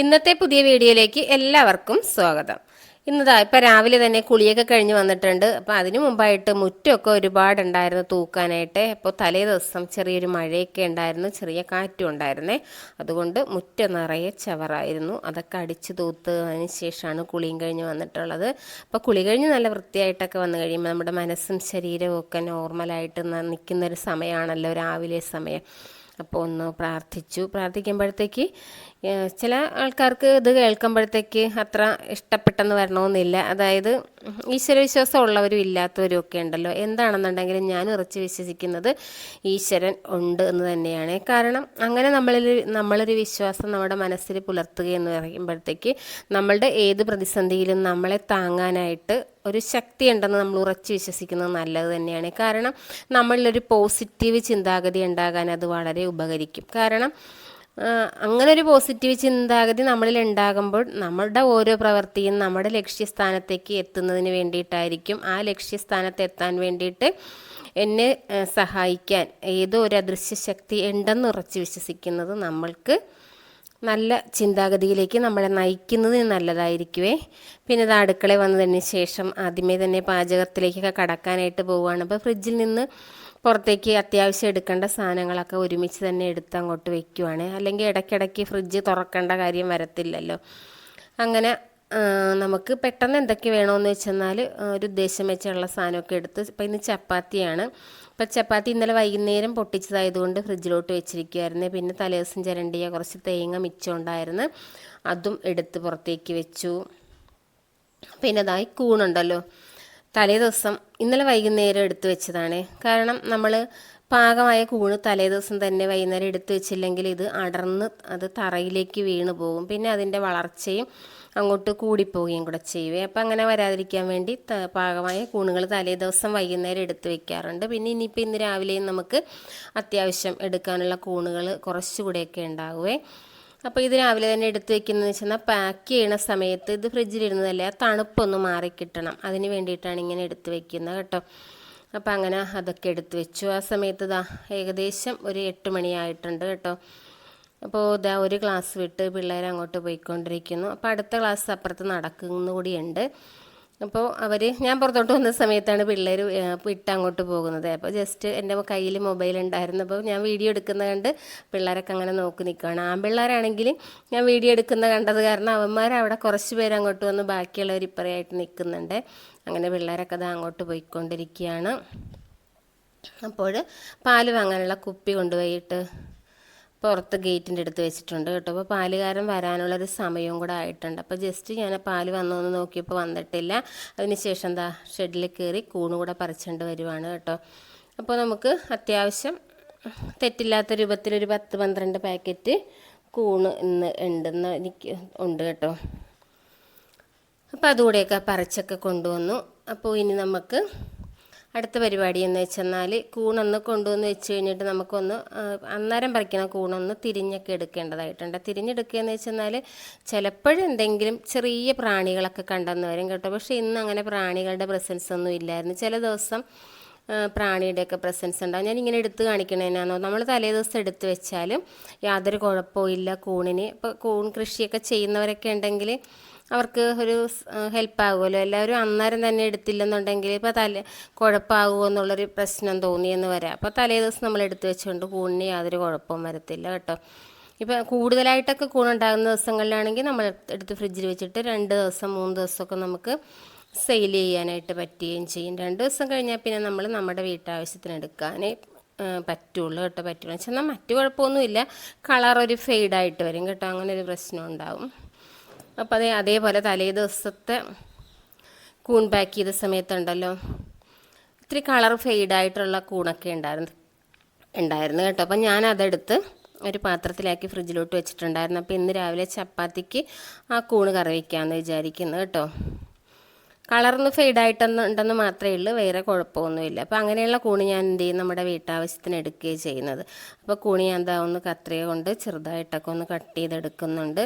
ഇന്നത്തെ പുതിയ വീഡിയോയിലേക്ക് എല്ലാവർക്കും സ്വാഗതം. ഇന്നതാ ഇപ്പം രാവിലെ തന്നെ കുളിയൊക്കെ കഴിഞ്ഞ് വന്നിട്ടുണ്ട്. അപ്പം അതിനു മുമ്പായിട്ട് മുറ്റമൊക്കെ ഒരുപാടുണ്ടായിരുന്നു തൂക്കാനായിട്ട്. അപ്പോൾ തലേ ദിവസം ചെറിയൊരു മഴയൊക്കെ ഉണ്ടായിരുന്നു ചെറിയ കാറ്റും ഉണ്ടായിരുന്നേ. അതുകൊണ്ട് മുറ്റം നിറയെ ചവറായിരുന്നു. അതൊക്കെ അടിച്ച് തൂത്ത് അതിന് ശേഷമാണ് കുളിയും കഴിഞ്ഞ് വന്നിട്ടുള്ളത്. അപ്പോൾ കുളി കഴിഞ്ഞ് നല്ല വൃത്തിയായിട്ടൊക്കെ വന്നു കഴിയുമ്പോൾ നമ്മുടെ മനസ്സും ശരീരവും ഒക്കെ നോർമലായിട്ട് നിൽക്കുന്നൊരു സമയമാണല്ലോ രാവിലെ സമയം. അപ്പോൾ ഒന്ന് പ്രാർത്ഥിച്ചു. പ്രാർത്ഥിക്കുമ്പോഴത്തേക്ക് ചില ആൾക്കാർക്ക് ഇത് കേൾക്കുമ്പോഴത്തേക്ക് അത്ര ഇഷ്ടപ്പെട്ടെന്ന് വരണമെന്നില്ല. അതായത് ഈശ്വരവിശ്വാസം ഉള്ളവരും ഇല്ലാത്തവരും ഒക്കെ ഉണ്ടല്ലോ. എന്താണെന്നുണ്ടെങ്കിലും ഞാൻ ഉറച്ച് വിശ്വസിക്കുന്നത് ഈശ്വരൻ ഉണ്ട് എന്ന് തന്നെയാണ്. കാരണം അങ്ങനെ നമ്മളിൽ നമ്മളൊരു വിശ്വാസം നമ്മുടെ മനസ്സിൽ പുലർത്തുക എന്ന് പറയുമ്പോഴത്തേക്ക് നമ്മളുടെ ഏത് പ്രതിസന്ധിയിലും നമ്മളെ താങ്ങാനായിട്ട് ഒരു ശക്തി ഉണ്ടെന്ന് നമ്മൾ ഉറച്ച് വിശ്വസിക്കുന്നത് നല്ലത് തന്നെയാണ്. കാരണം നമ്മളിലൊരു പോസിറ്റീവ് ചിന്താഗതി ഉണ്ടാകാൻ അത് വളരെ ഉപകരിക്കും. കാരണം അങ്ങനെ ഒരു പോസിറ്റീവ് ചിന്താഗതി നമ്മളിൽ ഉണ്ടാകുമ്പോൾ നമ്മളുടെ ഓരോ പ്രവൃത്തിയും നമ്മുടെ ലക്ഷ്യസ്ഥാനത്തേക്ക് എത്തുന്നതിന് വേണ്ടിയിട്ടായിരിക്കും. ആ ലക്ഷ്യസ്ഥാനത്ത് എത്താൻ വേണ്ടിയിട്ട് എന്നെ സഹായിക്കാൻ ഏതോ ഒരു അദൃശ്യ ശക്തി ഉണ്ടെന്ന് ഉറച്ചു വിശ്വസിക്കുന്നത് നമ്മൾക്ക് നല്ല ചിന്താഗതിയിലേക്ക് നമ്മളെ നയിക്കുന്നതിന് നല്ലതായിരിക്കുവേ. പിന്നെ ഇത് അടുക്കളയിൽ വന്നതിന് ശേഷം ആദ്യമേ തന്നെ പാചകത്തിലേക്കൊക്കെ കടക്കാനായിട്ട് പോവുകയാണ്. അപ്പോൾ ഫ്രിഡ്ജിൽ നിന്ന് പുറത്തേക്ക് അത്യാവശ്യം എടുക്കേണ്ട സാധനങ്ങളൊക്കെ ഒരുമിച്ച് തന്നെ എടുത്ത് അങ്ങോട്ട് വെക്കുവാണ്. അല്ലെങ്കിൽ ഇടയ്ക്കിടയ്ക്ക് ഫ്രിഡ്ജ് തുറക്കേണ്ട കാര്യം വരത്തില്ലല്ലോ. അങ്ങനെ നമുക്ക് പെട്ടെന്ന് എന്തൊക്കെ വേണമെന്ന് വെച്ചെന്നാൽ ഒരു ഉദ്ദേശം വെച്ചുള്ള സാധനമൊക്കെ എടുത്ത് ഇപ്പം ഇന്ന് ചപ്പാത്തിയാണ്. ഇപ്പം ചപ്പാത്തി ഇന്നലെ വൈകുന്നേരം പൊട്ടിച്ചതായതുകൊണ്ട് ഫ്രിഡ്ജിലോട്ട് വെച്ചിരിക്കുമായിരുന്നു പിന്നെ തലേദിവസം ചിരണ്ടിയ കുറച്ച് തേങ്ങ മിച്ചമുണ്ടായിരുന്നു അതും എടുത്ത് പുറത്തേക്ക് വെച്ചു. പിന്നെ അതായി കൂണുണ്ടല്ലോ. തലേ ദിവസം ഇന്നലെ വൈകുന്നേരം എടുത്തു വെച്ചതാണ്. കാരണം നമ്മൾ പാകമായ കൂണ് തലേ ദിവസം തന്നെ വൈകുന്നേരം എടുത്തു വെച്ചില്ലെങ്കിൽ ഇത് അടർന്ന് അത് തറയിലേക്ക് വീണു പോകും. പിന്നെ അതിന്റെ വളർച്ചയും അങ്ങോട്ട് കൂടിപ്പോവുകയും കൂടെ ചെയ്യുവേ. അപ്പം അങ്ങനെ വരാതിരിക്കാൻ വേണ്ടി പാകമായ കൂണുകൾ തലേ ദിവസം വൈകുന്നേരം എടുത്തു വെക്കാറുണ്ട്. പിന്നെ ഇനിയിപ്പോൾ ഇന്ന് രാവിലെയും നമുക്ക് അത്യാവശ്യം എടുക്കാനുള്ള കൂണുകൾ കുറച്ചുകൂടെയൊക്കെ ഉണ്ടാകുവേ. അപ്പോൾ ഇത് രാവിലെ തന്നെ എടുത്ത് വെക്കുന്നതെന്ന് വെച്ചാൽ പാക്ക് ചെയ്യണ സമയത്ത് ഇത് ഫ്രിഡ്ജിലിരുന്നതല്ലേ തണുപ്പൊന്ന് മാറിക്കിട്ടണം അതിന് വേണ്ടിയിട്ടാണ് ഇങ്ങനെ എടുത്ത് വെക്കുന്നത് കേട്ടോ. അപ്പോൾ അങ്ങനെ അതൊക്കെ എടുത്ത് വെച്ചു. ആ സമയത്ത് ഇതാ ഏകദേശം ഒരു എട്ട് മണിയായിട്ടുണ്ട് കേട്ടോ. അപ്പോൾ ഇതാ ഒരു ക്ലാസ് വിട്ട് പിള്ളേർ അങ്ങോട്ട് പോയിക്കൊണ്ടിരിക്കുന്നു. അപ്പോൾ അടുത്ത ക്ലാസ് അപ്പുറത്ത് നടക്കുന്നുകൂടിയുണ്ട് അപ്പോൾ അവർ ഞാൻ പുറത്തോട്ട് വന്ന സമയത്താണ് പിള്ളേർ വിട്ട് അങ്ങോട്ട് പോകുന്നത്. അപ്പോൾ ജസ്റ്റ് എന്റെ കയ്യിൽ മൊബൈൽ ഉണ്ടായിരുന്നു. അപ്പോൾ ഞാൻ വീഡിയോ എടുക്കുന്ന കണ്ട് പിള്ളേരൊക്കെ അങ്ങനെ നോക്കി നിൽക്കുകയാണ് ആൺപിള്ളേരാണെങ്കിൽ ഞാൻ വീഡിയോ എടുക്കുന്ന കണ്ടത് കാരണം അവന്മാർ അവിടെ കുറച്ച് പേര് അങ്ങോട്ട് വന്ന് ബാക്കിയുള്ളവർ ഇപ്പറയായിട്ട് നിൽക്കുന്നുണ്ട് അങ്ങനെ പിള്ളേരൊക്കെ അത് അങ്ങോട്ട് പോയിക്കൊണ്ടിരിക്കുകയാണ്. അപ്പോൾ പാൽ വാങ്ങാനുള്ള കുപ്പി കൊണ്ടുപോയിട്ട് പുറത്ത് ഗേറ്റിന്റെ അടുത്ത് വെച്ചിട്ടുണ്ട് കേട്ടോ. അപ്പോൾ പാലുകാരൻ വരാനുള്ളൊരു സമയവും കൂടെ ആയിട്ടുണ്ട്. അപ്പോൾ ജസ്റ്റ് ഞാൻ പാൽ വന്നു എന്ന് നോക്കിയപ്പോൾ വന്നിട്ടില്ല. അതിനുശേഷം എന്താ ഷെഡിൽ കയറി കൂണ് കൂടെ പറിച്ചുകൊണ്ട് വരുവാണ് കേട്ടോ. അപ്പോൾ നമുക്ക് അത്യാവശ്യം തെറ്റില്ലാത്ത രൂപത്തിലൊരു പത്ത് പന്ത്രണ്ട് പാക്കറ്റ് കൂണ് ഇന്ന് ഉണ്ടെന്ന് എനിക്ക് ഉണ്ട് കേട്ടോ. അപ്പോൾ അതുകൂടെയൊക്കെ പറിച്ചൊക്കെ കൊണ്ടുവന്നു. അപ്പോൾ ഇനി നമുക്ക് അടുത്ത പരിപാടി എന്ന് വെച്ചെന്നാൽ കൂണൊന്ന് കൊണ്ടുവന്ന് വെച്ച് കഴിഞ്ഞിട്ട് നമുക്കൊന്ന് അന്നേരം പറിക്കണ കൂണൊന്ന് തിരിഞ്ഞൊക്കെ എടുക്കേണ്ടതായിട്ടുണ്ട്. തിരിഞ്ഞെടുക്കുക എന്ന് വെച്ചെന്നാൽ ചിലപ്പോഴും എന്തെങ്കിലും ചെറിയ പ്രാണികളൊക്കെ കണ്ടെന്ന് വരും കേട്ടോ. പക്ഷേ ഇന്ന് അങ്ങനെ പ്രാണികളുടെ പ്രസൻസ് ഒന്നും ഇല്ലായിരുന്നു. ചില ദിവസം പ്രാണിയുടെയൊക്കെ പ്രസൻസ് ഉണ്ടാവും. ഇങ്ങനെ എടുത്ത് കാണിക്കണേനാണോ നമ്മൾ തലേ ദിവസം എടുത്ത് വെച്ചാലും യാതൊരു കുഴപ്പമില്ല കൂണിന്. ഇപ്പോൾ കൂൺ കൃഷിയൊക്കെ ചെയ്യുന്നവരൊക്കെ ഉണ്ടെങ്കിൽ അവർക്ക് ഒരു ഹെൽപ്പ് ആകുമല്ലോ എല്ലാവരും അന്നേരം തന്നെ എടുത്തില്ലെന്നുണ്ടെങ്കിൽ ഇപ്പോൾ തല കുഴപ്പമാകുമോ എന്നുള്ളൊരു പ്രശ്നം തോന്നിയെന്ന് വരാം. അപ്പോൾ തലേ ദിവസം നമ്മൾ എടുത്തു വെച്ചുകൊണ്ട് കൂണിന് യാതൊരു കുഴപ്പവും വരത്തില്ല കേട്ടോ. ഇപ്പം കൂടുതലായിട്ടൊക്കെ കൂണുണ്ടാകുന്ന ദിവസങ്ങളിലാണെങ്കിൽ നമ്മൾ എടുത്ത് ഫ്രിഡ്ജിൽ വെച്ചിട്ട് രണ്ട് ദിവസം മൂന്ന് ദിവസമൊക്കെ നമുക്ക് സെയിൽ ചെയ്യാനായിട്ട് പറ്റുകയും ചെയ്യും. രണ്ട് ദിവസം കഴിഞ്ഞാൽ പിന്നെ നമ്മൾ നമ്മുടെ വീട്ടാവശ്യത്തിന് എടുക്കാനേ പറ്റുള്ളൂ കേട്ടോ. പറ്റുള്ളൂ വെച്ചാൽ മറ്റു കുഴപ്പമൊന്നുമില്ല. കളർ ഒരു ഫെയ്ഡായിട്ട് വരും കേട്ടോ. അങ്ങനെ ഒരു പ്രശ്നം ഉണ്ടാവും. അപ്പോൾ അതേ അതേപോലെ തലേ ദിവസത്തെ കൂൺ പാക്ക് ചെയ്ത സമയത്തുണ്ടല്ലോ. ഇത്തിരി കളർ ഫെയ്ഡായിട്ടുള്ള കൂണൊക്കെ ഉണ്ടായിരുന്നു ഉണ്ടായിരുന്നു കേട്ടോ. അപ്പം ഞാൻ അതെടുത്ത് ഒരു പാത്രത്തിലാക്കി ഫ്രിഡ്ജിലോട്ട് വെച്ചിട്ടുണ്ടായിരുന്നു. അപ്പോൾ ഇന്ന് രാവിലെ ചപ്പാത്തിക്ക് ആ കൂണ് കറി വയ്ക്കാമെന്ന് വിചാരിക്കുന്നു കേട്ടോ. കളർന്ന് ഫെയ്ഡായിട്ടൊന്നും ഉണ്ടെന്ന് മാത്രമേ ഉള്ളൂ വേറെ കുഴപ്പമൊന്നുമില്ല. അപ്പോൾ അങ്ങനെയുള്ള കൂണ് ഞാൻ എന്ത് ചെയ്യും? നമ്മുടെ വീട്ടാവശ്യത്തിന് എടുക്കുകയും ചെയ്യുന്നത്. അപ്പോൾ കൂണി ഞാൻ എന്താ ഒന്ന് കത്രിക കൊണ്ട് ചെറുതായിട്ടൊക്കെ ഒന്ന് കട്ട് ചെയ്തെടുക്കുന്നുണ്ട്.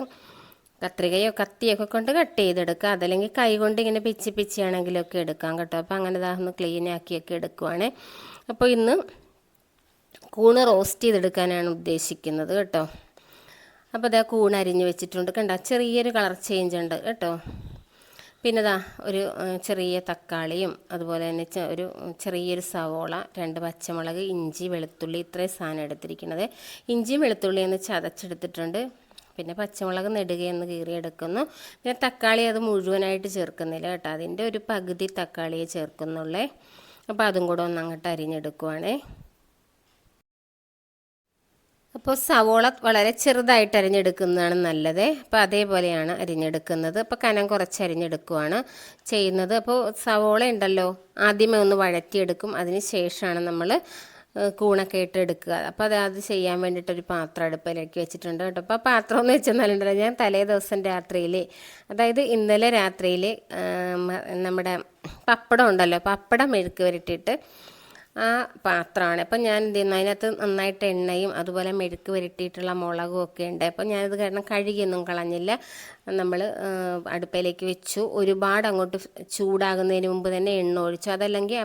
കത്രികയോ കത്തിയൊക്കെ കൊണ്ട് കട്ട് ചെയ്തെടുക്കുക. അതല്ലെങ്കിൽ കൈ കൊണ്ട് ഇങ്ങനെ പിച്ചി പിച്ചിയാണെങ്കിലൊക്കെ എടുക്കാം കേട്ടോ. അപ്പോൾ അങ്ങനെ ഇതാകുന്നു ക്ലീൻ ആക്കിയൊക്കെ എടുക്കുവാണേ. അപ്പോൾ ഇന്ന് കൂണ് റോസ്റ്റ് ചെയ്തെടുക്കാനാണ് ഉദ്ദേശിക്കുന്നത് കേട്ടോ. അപ്പോൾ അതാ കൂൺ അരിഞ്ഞ് വെച്ചിട്ടുണ്ട് കണ്ട? ചെറിയൊരു കളർ ചേഞ്ച് ഉണ്ട് കേട്ടോ. പിന്നെ ദാ ഒരു ചെറിയ തക്കാളിയും അതുപോലെ തന്നെ ഒരു ചെറിയൊരു സവോള രണ്ട് പച്ചമുളക് ഇഞ്ചി വെളുത്തുള്ളി ഇത്രയും സാധനം എടുത്തിരിക്കുന്നത്. ഇഞ്ചിയും വെളുത്തുള്ളിയും ഒന്ന് ചതച്ചെടുത്തിട്ടുണ്ട്. പിന്നെ പച്ചമുളക് നെടുകയെന്ന് കീറിയെടുക്കുന്നു. പിന്നെ തക്കാളി അത് മുഴുവനായിട്ട് ചേർക്കുന്നില്ല കേട്ടോ. അതിന്റെ ഒരു പകുതി തക്കാളിയെ ചേർക്കുന്നുള്ളേ. അപ്പോൾ അതും കൂടെ ഒന്ന് അങ്ങോട്ട് അരിഞ്ഞെടുക്കുവാണേ. അപ്പോൾ സവോള വളരെ ചെറുതായിട്ട് അരിഞ്ഞെടുക്കുന്നതാണ് നല്ലത്. അപ്പോൾ അതേപോലെയാണ് അരിഞ്ഞെടുക്കുന്നത്. അപ്പോൾ കനം കുറച്ച് അരിഞ്ഞെടുക്കുവാണ് ചെയ്യുന്നത്. അപ്പോൾ സവോള ഉണ്ടല്ലോ ആദ്യമേ ഒന്ന് വഴറ്റിയെടുക്കും. അതിന് ശേഷമാണ് നമ്മൾ കൂണൊക്കെ ഇട്ട് എടുക്കുക. അപ്പോൾ അത് അത് ചെയ്യാൻ വേണ്ടിയിട്ടൊരു പാത്രം അടുപ്പിലേക്ക് വെച്ചിട്ടുണ്ട് കേട്ടോ. അപ്പോൾ ആ പാത്രം എന്ന് വെച്ചാൽ വെച്ചെന്നാലുണ്ടല്ലോ ഞാൻ തലേ ദിവസം രാത്രിയിൽ അതായത് ഇന്നലെ രാത്രിയിൽ നമ്മുടെ പപ്പടം ഉണ്ടല്ലോ പപ്പടം മെഴുക്ക് വരട്ടിയിട്ട് ആ പാത്രമാണ്. അപ്പം ഞാൻ എന്ത് ചെയ്യുന്നു? അതിനകത്ത് നന്നായിട്ട് എണ്ണയും അതുപോലെ മെഴുക്ക് വരട്ടിയിട്ടുള്ള മുളകും ഒക്കെ ഉണ്ട്. അപ്പം ഞാനത് കാരണം കഴുകിയൊന്നും കളഞ്ഞില്ല. നമ്മൾ അടുപ്പിലേക്ക് വെച്ചു. ഒരുപാട് അങ്ങോട്ട് ചൂടാകുന്നതിന് മുമ്പ് തന്നെ എണ്ണ ഒഴിച്ചു. അതല്ലെങ്കിൽ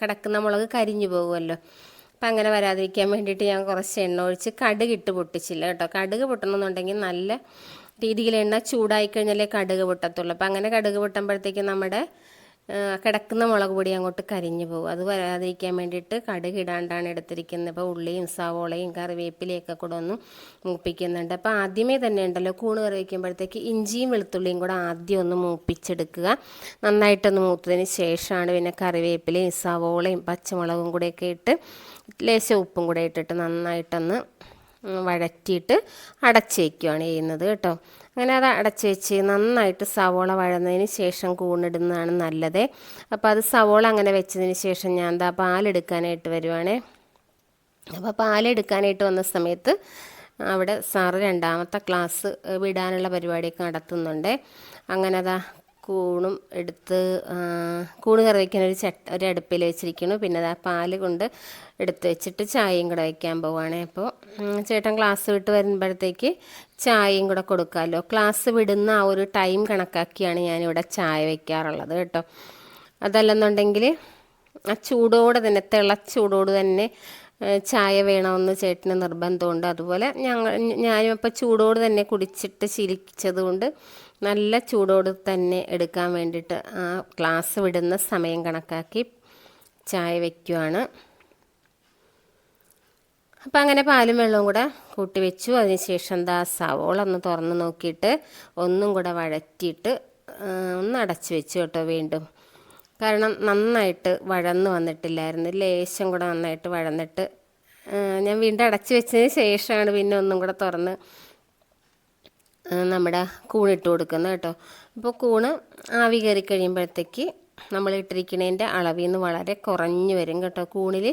കിടക്കുന്ന മുളക് കരിഞ്ഞു പോകുമല്ലോ. അപ്പം അങ്ങനെ വരാതിരിക്കാൻ വേണ്ടിയിട്ട് ഞാൻ കുറച്ച് എണ്ണ ഒഴിച്ച് കടുക് ഇട്ട് പൊട്ടിച്ചില്ല കേട്ടോ. കടുക് പൊട്ടണമെന്നുണ്ടെങ്കിൽ നല്ല രീതിയിൽ എണ്ണ ചൂടായി കഴിഞ്ഞാലേ കടുക് പൊട്ടത്തുള്ളൂ. അപ്പം അങ്ങനെ കടുക് പൊട്ടുമ്പോഴത്തേക്കും നമ്മുടെ കിടക്കുന്ന മുളക് പൊടി അങ്ങോട്ട് കരിഞ്ഞു പോകും. അത് വരാതിരിക്കാൻ വേണ്ടിയിട്ട് കടുക് ഇടാണ്ടാണ് എടുത്തിരിക്കുന്നത്. ഇപ്പോൾ ഉള്ളിയും സവോളയും കറിവേപ്പിലയൊക്കെ കൂടെ ഒന്ന് മൂപ്പിക്കുന്നുണ്ട്. അപ്പോൾ ആദ്യമേ തന്നെ ഉണ്ടല്ലോ കൂണ് കറി വയ്ക്കുമ്പോഴത്തേക്ക് ഇഞ്ചിയും വെളുത്തുള്ളിയും കൂടെ ആദ്യം ഒന്ന് മൂപ്പിച്ചെടുക്കുക. നന്നായിട്ടൊന്ന് മൂത്തതിന് ശേഷമാണ് പിന്നെ കറിവേപ്പിലയും സവോളയും പച്ചമുളകും കൂടെയൊക്കെ ഇട്ട് ലേശം ഉപ്പും കൂടെ ഇട്ടിട്ട് നന്നായിട്ടൊന്ന് വഴറ്റിയിട്ട് അടച്ച് വയ്ക്കുകയാണ് ചെയ്യുന്നത് കേട്ടോ. അങ്ങനെ അത് അടച്ച് വെച്ച് നന്നായിട്ട് സവോള വഴന്നതിന് ശേഷം കൂണിടുന്നതാണ് നല്ലത്. അപ്പോൾ അത് സവോള അങ്ങനെ വെച്ചതിന് ശേഷം ഞാൻ എന്താ പാലെടുക്കാനായിട്ട് വരുവാണേ. അപ്പോൾ പാലെടുക്കാനായിട്ട് വന്ന സമയത്ത് അവിടെ സാറ് രണ്ടാമത്തെ ക്ലാസ് വിടാനുള്ള പരിപാടിയൊക്കെ നടത്തുന്നുണ്ട്. അങ്ങനെ അതാ കൂണും എടുത്ത് കൂണ് കറി വയ്ക്കാൻ ഒരു ചട്ട ഒരു അടുപ്പിൽ വെച്ചിരിക്കുന്നു. പിന്നെ അത് ആ പാൽ കൊണ്ട് എടുത്ത് വെച്ചിട്ട് ചായയും കൂടെ വയ്ക്കാൻ പോവുകയാണ് അപ്പോൾ ചേട്ടൻ ക്ലാസ് വിട്ട് വരുമ്പോഴത്തേക്ക് ചായയും കൂടെ കൊടുക്കാമല്ലോ. ക്ലാസ് വിടുന്ന ആ ഒരു ടൈം കണക്കാക്കിയാണ് ഞാനിവിടെ ചായ വയ്ക്കാറുള്ളത് കേട്ടോ. അതല്ലെന്നുണ്ടെങ്കിൽ ആ ചൂടോടെ തന്നെ തിളച്ചൂടോട് തന്നെ ചായ വേണമെന്ന് ചേട്ടന് നിർബന്ധമുണ്ട്. അതുപോലെ ഞങ്ങൾ ഞാനും അപ്പോൾ ചൂടോട് തന്നെ കുടിച്ചിട്ട് ശീലിച്ചതുകൊണ്ട് നല്ല ചൂടോട് തന്നെ എടുക്കാൻ വേണ്ടിയിട്ട് ആ ഗ്ലാസ് വിടുന്ന സമയം കണക്കാക്കി ചായ വയ്ക്കുവാണ് അപ്പം അങ്ങനെ പാലും വെള്ളവും കൂടെ കൂട്ടി വെച്ചു. അതിനുശേഷം എന്താ സവോള ഒന്ന് തുറന്ന് നോക്കിയിട്ട് ഒന്നും കൂടെ വഴറ്റിയിട്ട് ഒന്ന് അടച്ച് വെച്ചു കേട്ടോ വീണ്ടും. കാരണം നന്നായിട്ട് വഴന്ന് വന്നിട്ടില്ലായിരുന്നു. ലേശം കൂടെ നന്നായിട്ട് വഴന്നിട്ട് ഞാൻ വീണ്ടും അടച്ച് വെച്ചതിന് ശേഷമാണ് പിന്നെ ഒന്നും കൂടെ തുറന്ന് നമ്മുടെ കൂണിട്ട് കൊടുക്കുന്നത് കേട്ടോ. അപ്പോൾ കൂണ് ആവി കയറി കഴിയുമ്പോഴത്തേക്ക് നമ്മൾ ഇട്ടിരിക്കുന്നതിന്റെ അളവിൽ നിന്ന് വളരെ കുറഞ്ഞു വരും കേട്ടോ. കൂണിൽ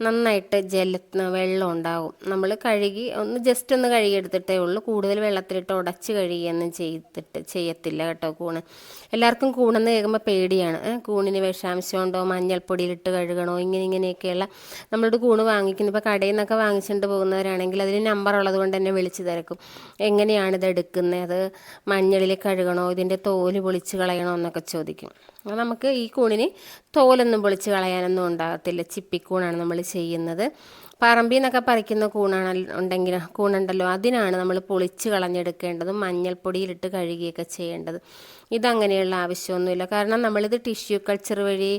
നന്നായിട്ട് ജല വെള്ളം ഉണ്ടാകും നമ്മൾ കഴുകി ഒന്ന് ജസ്റ്റ് ഒന്ന് കഴുകിയെടുത്തിട്ടേ ഉള്ളൂ. കൂടുതൽ വെള്ളത്തിലിട്ട് ഉടച്ച് കഴുകിയൊന്നും ചെയ്തിട്ട് ചെയ്യത്തില്ല കേട്ടോ കൂണ്. എല്ലാവർക്കും കൂണെന്ന് കേൾക്കുമ്പോൾ പേടിയാണ്. കൂണിന് വിഷാംശം ഉണ്ടോ മഞ്ഞൾപ്പൊടിയിലിട്ട് കഴുകണോ? ഇങ്ങനെ ഇങ്ങനെയൊക്കെയുള്ള നമ്മളോട് കൂണ് വാങ്ങിക്കുന്നു. ഇപ്പോൾ കടയിൽ നിന്നൊക്കെ വാങ്ങിച്ചുകൊണ്ട് പോകുന്നവരാണെങ്കിൽ അതിന് നമ്പർ ഉള്ളത് കൊണ്ട് തന്നെ വിളിച്ച് തിരക്കും. എങ്ങനെയാണ് ഇത് എടുക്കുന്നത് അത് മഞ്ഞളിൽ കഴുകണോ? ഇതിന്റെ തോൽ പൊളിച്ച് കളയണോ എന്നൊക്കെ ചോദിക്കും. അപ്പോൾ നമുക്ക് ഈ കൂണിന് തോലൊന്നും പൊളിച്ച് കളയാനൊന്നും ഉണ്ടാകത്തില്ല. ചിപ്പിക്കൂണാണ് നമ്മൾ ചെയ്യുന്നത്. പറമ്പിൽ നിന്നൊക്കെ പറിക്കുന്ന കൂണാണ് ഉണ്ടെങ്കിൽ കൂണുണ്ടല്ലോ അതിനാണ് നമ്മൾ പൊളിച്ച് കളഞ്ഞെടുക്കേണ്ടത് മഞ്ഞൾപ്പൊടിയിലിട്ട് കഴുകിയൊക്കെ ചെയ്യേണ്ടത്. ഇതങ്ങനെയുള്ള ആവശ്യമൊന്നുമില്ല. കാരണം നമ്മളിത് ടിഷ്യൂ കൾച്ചർ വഴി